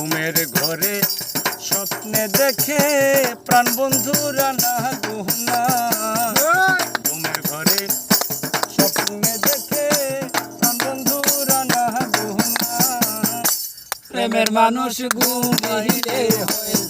ঘুমের ঘরে স্বপ্নে দেখে প্রাণ বন্ধুরা না গুহনা। ঘুমের ঘরে স্বপ্নে দেখে প্রাণ বন্ধুরা না গুহনা। প্রেমের মানুষ ঘুমাইলে হয়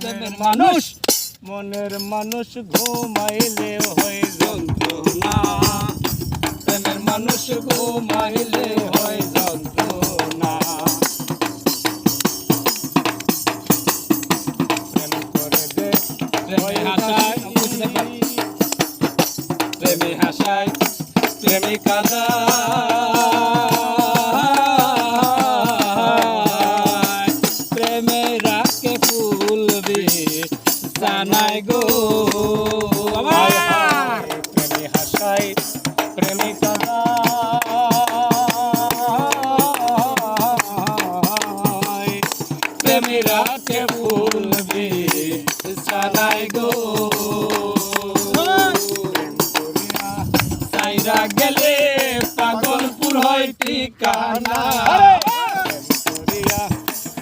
প্রেমের মানুষ। মনের মানুষ ঘুমাইলে হয়ে যন্ত্রণা। প্রেমের মানুষ ঘুমাইলে হয় যন্ত্রণা। প্রেম করে দে প্রেমে হাসায় প্রেমে হাসায় প্রেমে প্রেমিকা প্রেমে রাখে ফুল জানাই গো সাইরা গেলে পাগলপুর হয় ঠিকানা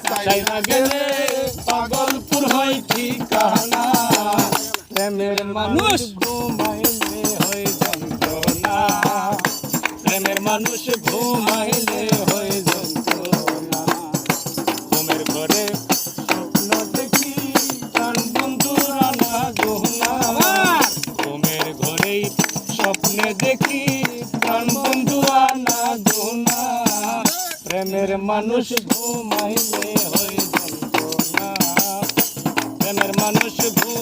সাইরা গেলে পাগলপুর হয় ঠিকানা প্রেমের মানুষ। ঘুমাইলে মানুষ ঘুমাইলে হয় যন্ত্রণা ঘুমের ঘরে স্বপ্ন দেখি, প্রাণ বন্ধুরা না গহনা। প্রেমের মানুষ ঘুমাইলে হয় যন্ত্রণা প্রেমের মানুষ ঘুমাইলে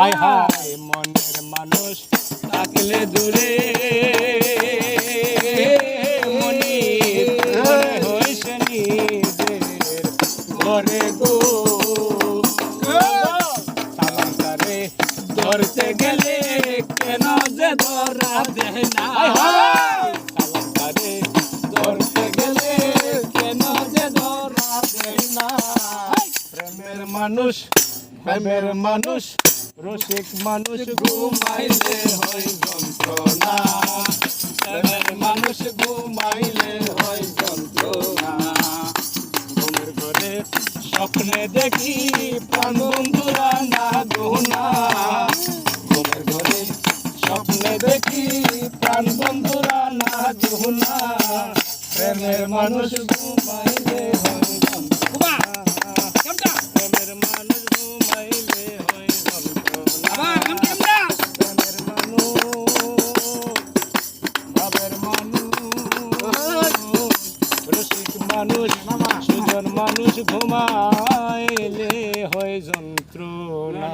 হায় হায়। মনের মানুষ থাকলে দূরে। মনে হয়েছে নিজের ঘরে গো। সালামটারে ধরতে গেলে কেন যে ধরা দেয় না? সালামটারে ধরতে গেলে কেন যে ধরা দেয় না? প্রেমের মানুষ প্রেমের মানুষ রসিক মানুষ ঘুমাইলে হয় যন্ত্রণা। মানুষ ঘুমাইলে হয় যন্ত্রণা। ঘুমের ঘরে স্বপ্নে দেখি প্রাণ না গোনা ঘুমের ঘরে স্বপ্নে দেখি প্রাণ বন্ধুরা না গোনা প্রেমের মানুষ ঘুমাইলে হয় মানুষ সুজন মানুষ ঘুমাইলে হয় যন্ত্রণা।